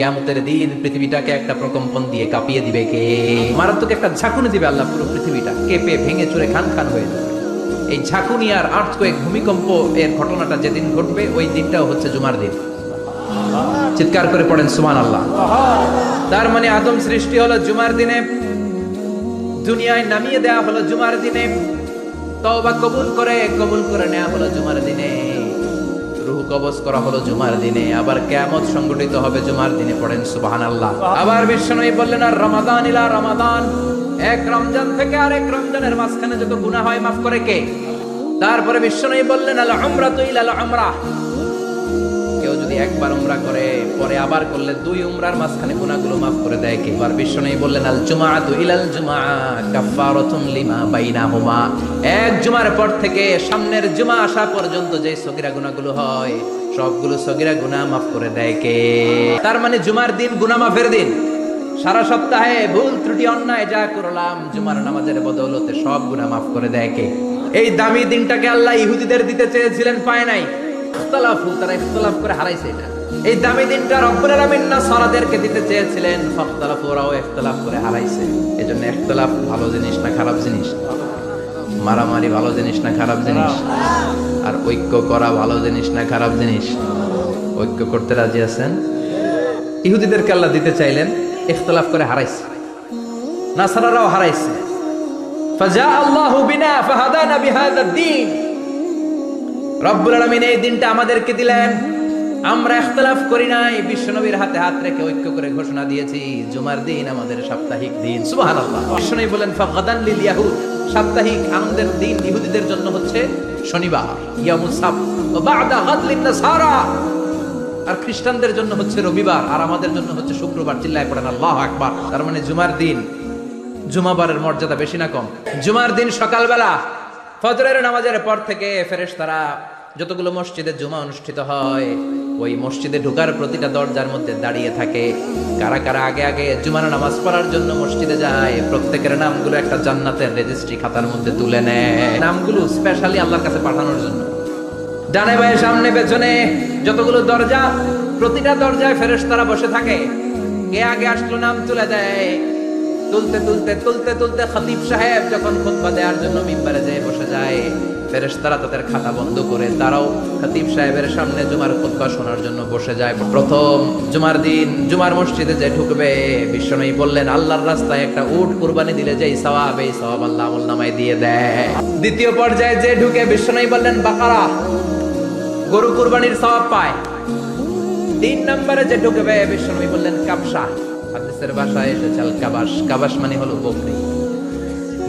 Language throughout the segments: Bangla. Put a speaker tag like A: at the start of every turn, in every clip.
A: কেমতের দিন পৃথিবীটাকে একটা প্রকম্পন দিয়ে কাঁপিয়ে দিবে কে? মারাত্মক একটা ঝাঁকুনি দিবে আল্লাহ পুরো পৃথিবীটা। কেঁপে, ভেঙে চুরে, খান খান হয়ে যাবে। এই ঝাঁকুনি আর আর্থকোয়েক ভূমিকম্প এর ঘটনাটা যেদিন ঘটবে, ওই দিনটাও হচ্ছে জুমার দিন। চিৎকার করে পড়েন সুমান আল্লাহ তার মানে আদম সৃষ্টি হলো জুমার দিনে, দুনিয়ায় নামিয়ে দেয়া হলো জুমার দিনে, তওবা কবুল করে কবুল করে নেওয়া হলো জুমার দিনে। কবজ করা হলো জুমার দিনে। আবার কেমন সংগঠিত হবে জুমার দিনে পড়েন সুবাহান আল্লাহ আবার বিশ্বনয়ী বললেন, আর রমাদান ইলা রমাদান। এক রমজান থেকে আর এক রমজানের মাঝখানে যত গুণা হয়, মাফ করে কে? তারপরে বিশ্বনয়ী বললেন আল আমরা ইলা আল যদি একবার উমরা করে, পরে আবার করলে দুই উমরার মাঝখানে গুনাহগুলো মাফ করে দেয় কে? এবার বিশ্বনবী বললেন, আল জুমা জুমাআতু ইলাল জুমআ কাফফারাতুন লিমা বাইনাহুমা। এক জুমার পর থেকে সামনের জুমা আসা পর্যন্ত যে সগীরা গুনাহগুলো হয়, সবগুলো সগীরা গুনাহ মাফ করে দেয় কে? তার মানে জুমার দিন গুনাহ মাফের দিন। সারা সপ্তাহে ভুল, ত্রুটি, অন্যায় যা করলাম, জুমার নামাজের বদৌলতে সব গুনাহ মাফ করে দেয় কে? এই দামি দিনটাকে আল্লাহ ইহুদিদের দিতে চেয়েছিলেন, পায় নাই। তারা করে হারাইছে এটা। এই দামি দিনটা রব্বুল আলামিন না দিতে চেয়েছিলেন ওরাও করে হারাইছে। এজন্য ভালো জিনিস না খারাপ জিনিস? মারামারি ভালো জিনিস না খারাপ জিনিস? আর ঐক্য করা ভালো জিনিস না খারাপ জিনিস? ঐক্য করতে রাজি আছেন? ইহুদিদেরকে আল্লাহ দিতে চাইলেন, ইখতলাফ করে হারাইছে। নাসারারাও হারাইছে। ফাজা আল্লাহু বিনা ফাহাদানা দ্বীন রব্বুল আলামিন এই দিনটা আমাদেরকে দিলেন। আমরা ইখতিলাফ করি নাই, বিশ্বনবীর হাতে হাত রেখে ঐক্য করে ঘোষণা দিয়েছি, জুমার দিন আমাদের সাপ্তাহিক দিন। সুবহানাল্লাহ। বিশ্বনবী বলেন, ফাগাদান সাপ্তাহিক আনন্দের দিন ইহুদিদের জন্য হচ্ছে শনিবার ওয়া বা'দা আর খ্রিস্টানদের জন্য হচ্ছে রবিবার, আর আমাদের জন্য হচ্ছে শুক্রবার, চিল্লায় পড়েন, আল্লাহ আকবার। তার মানে জুমার দিন, জুমাবারের মর্যাদা বেশি না কম। জুমার দিন সকালবেলা ফজরের নামাজের পর থেকে ফেরেশতারা যতগুলো মসজিদে জুমা অনুষ্ঠিত হয়, ওই মসজিদে ঢোকার প্রতিটা দরজার মধ্যে দাঁড়িয়ে থাকে। কারা কারা আগে আগে জুমার নামাজ পড়ার জন্য মসজিদে যায়, প্রত্যেকের নামগুলো একটা জান্নাতের রেজিস্ট্রি খাতার মধ্যে তুলে নেয়। নামগুলো স্পেশালি আল্লাহর কাছে পাঠানোর জন্য। ডানে বায়ে সামনে, পেছনে, যতগুলো দরজা, প্রতিটা দরজায় ফেরেশতারা বসে থাকে। কে আগে আসলো নাম তুলে দেয়। তুলতে তুলতে তুলতে তুলতে খতিব সাহেব যখন খুতবা দেওয়ার জন্য মিম্বারে যেয়ে বসে যায়। ফেরেশতারা তাদের খাতা বন্ধ করে তারাও খতিব সাহেবের সামনে জুমার খুতবা শোনার জন্য বসে যায়। প্রথম জুমার দিন, জুমার মসজিদে যে ঢুকবে, বিশ্বনবী বললেন, আল্লাহর রাস্তায় একটা উট কুরবানি দিলে যেই সওয়াব, এই সওয়াব আল্লাহ নামায় দিয়ে দেয়। দ্বিতীয় পর্যায়ে যে ঢুকে, বিশ্বনবী বললেন, বাকারা, গরু কুরবানির সওয়াব পায়। তিন নম্বরে যে ঢুকবে, বিশ্বনবী বললেন কাবসা হাদিসের ভাষায় এসেছে কাবাস কাবাস মানে হলো বকরি।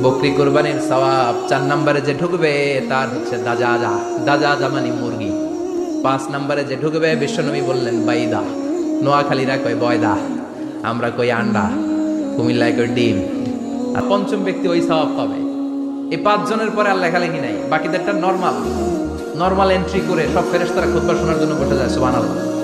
A: বকরি কুরবানির সওয়াব চার নম্বরে যে ঢুকবে, তার হচ্ছে দাজাজা দাজাজা মানে মুরগি। পাঁচ নম্বরে যে ঢুকবে, বিশ্বনবী বললেন, বাইদা। নোয়াখালীরা কয়, বয়দা। আমরা কই, আন্ডা। কুমিল্লায় কই ডিম। আর পঞ্চম ব্যক্তি ওই সওয়াব পাবে। এই পাঁচজনের পরে আর লেখালেখি নাই। বাকিদেরটা নর্মাল নর্মাল এন্ট্রি করে সব ফেরেশতারা খুতবা শোনার জন্য বসে যায়, সুবহানাল্লাহ।